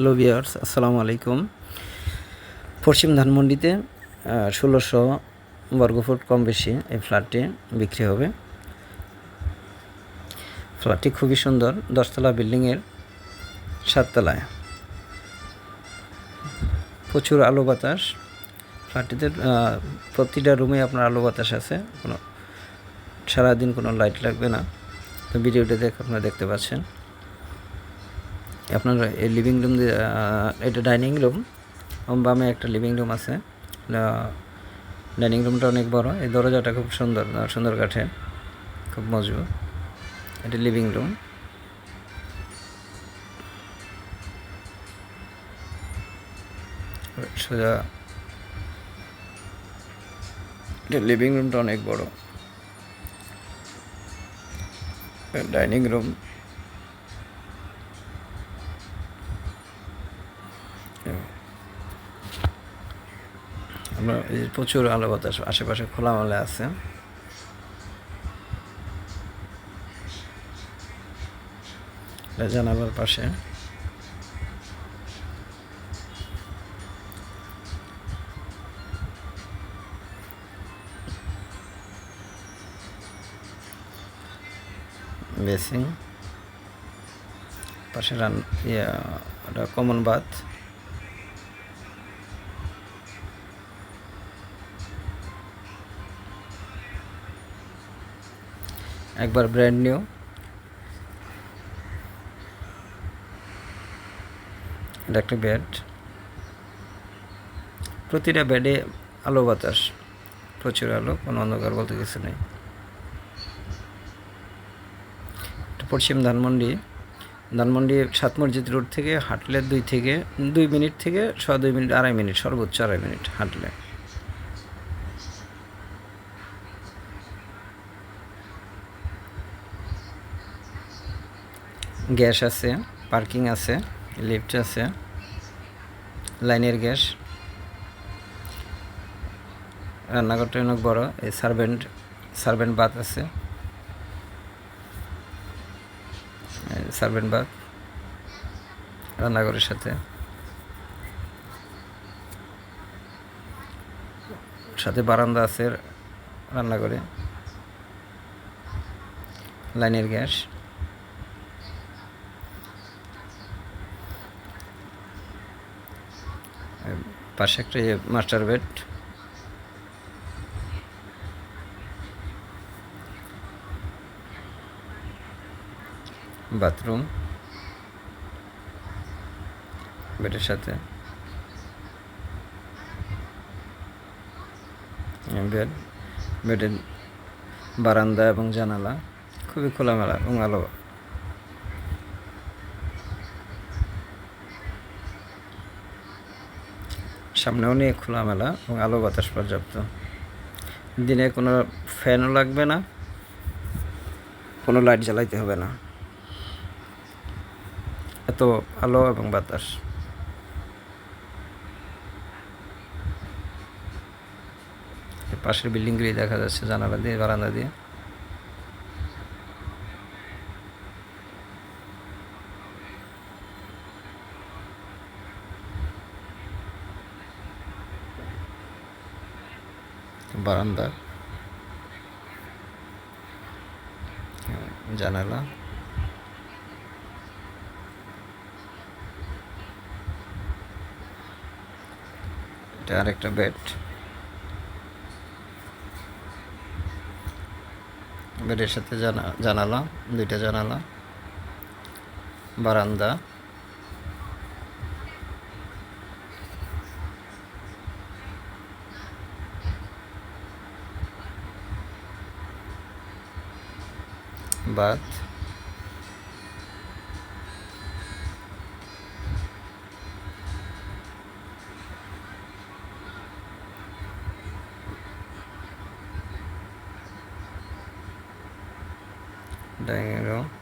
Hello বিয়ার্স আসসালামু আলাইকুম পশ্চিম ধানমন্ডিতে ষোলোশো বর্গফুট কম বেশি এই ফ্ল্যাটটি বিক্রি হবে। ফ্ল্যাটটি খুবই সুন্দর, দশতলা বিল্ডিংয়ের সাততলায়। প্রচুর আলো বাতাস। ফ্ল্যাটটিতে প্রতিটা রুমে আপনার আলো বাতাস আছে। কোনো, সারাদিন কোনো লাইট লাগবে না। তো ভিডিওটা দেখে, আপনারা দেখতে পাচ্ছেন। আপনার এই লিভিং রুম এটা ডাইনিং রুম বামে একটা লিভিং রুম আছে। ডাইনিং রুমটা অনেক বড়। এই দরজাটা খুব সুন্দর সুন্দর কাঠের। খুব মজবুত। এটা লিভিং রুম সোজা। এটা লিভিং রুমটা অনেক বড়। ডাইনিং রুম আমরা প্রচুর আলো বাতাস আশেপাশে খোলামেলা আছে। এটা জানালার পাশে। বেসিং পাশে রান ইয়া কমন বাথ একবার ব্র্যান্ড নিউ। এটা একটা বেড প্রতিটা বেডে আলো বাতাস, প্রচুর আলো, কোনো অন্ধকার বলতে কিছু নেই। পশ্চিম ধানমন্ডি। ধানমন্ডি সাত মসজিদ রোড থেকে হাঁটলে দুই থেকে, দুই মিনিট থেকে ছ, দুই মিনিট, আড়াই মিনিট, সর্বোচ্চ আড়াই মিনিট হাঁটলে। গ্যাস আছে, পার্কিং আছে লিফট আছে, লাইনের গ্যাস। রান্নাঘরটা অনেক বড় এই সার্ভেন্ট সার্ভেন্ট বাথ আছে। সার্ভেন্ট বাথ রান্নাঘরের সাথে। সাথে বারান্দা আছে রান্নাঘরে। লাইনের গ্যাস। পাশে একটা মাস্টার বেড। বাথরুম। বেডের সাথে। বেড, বেডের বারান্দা এবং জানালা। খুবই খোলামেলা এবং আলো সামনেও নিয়ে খোলামেলা এবং আলো বাতাস পর্যাপ্ত। দিনে কোনো ফ্যানও লাগবে না, কোনো লাইট জ্বালাইতে হবে না। এত আলো এবং বাতাস। পাশের বিল্ডিংগুলি দেখা যাচ্ছে জানালা দিয়ে, বারান্দা দিয়ে। বারান্দা। জানালা। এটা আরেকটা বেড। বেডের সাথে জানা জানালা দুইটা জানালা। বারান্দা। Bath dining room